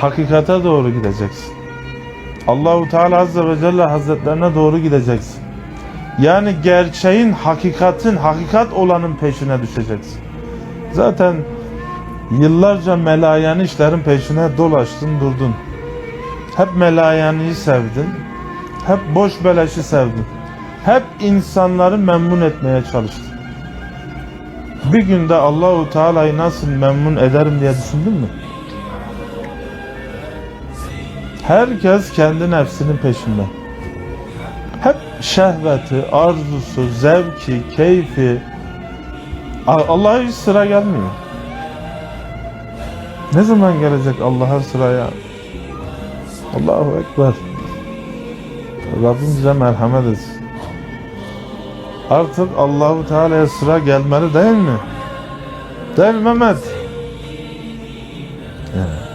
hakikate doğru gideceksin. Allahu Teala Azze ve Celle Hazretlerine doğru gideceksin. Yani gerçeğin, hakikatin, hakikat olanın peşine düşeceksin. Zaten yıllarca melayani işlerin peşine dolaştın durdun. Hep melayaniyi sevdin. Hep boş beleşi sevdin. Hep insanları memnun etmeye çalıştın. Bir günde Allahu Teala'yı nasıl memnun ederim diye düşündün mü? Herkes kendi nefsinin peşinde. Hep şehveti, arzusu, zevki, keyfi. Allah'a hiç sıra gelmiyor. Ne zaman gelecek Allah'a sıraya? Allahu Ekber. Rabbim bize merhamet etsin. Artık Allahu Teala'ya sıra gelmeli değil mi? Değil mi Mehmet? Evet.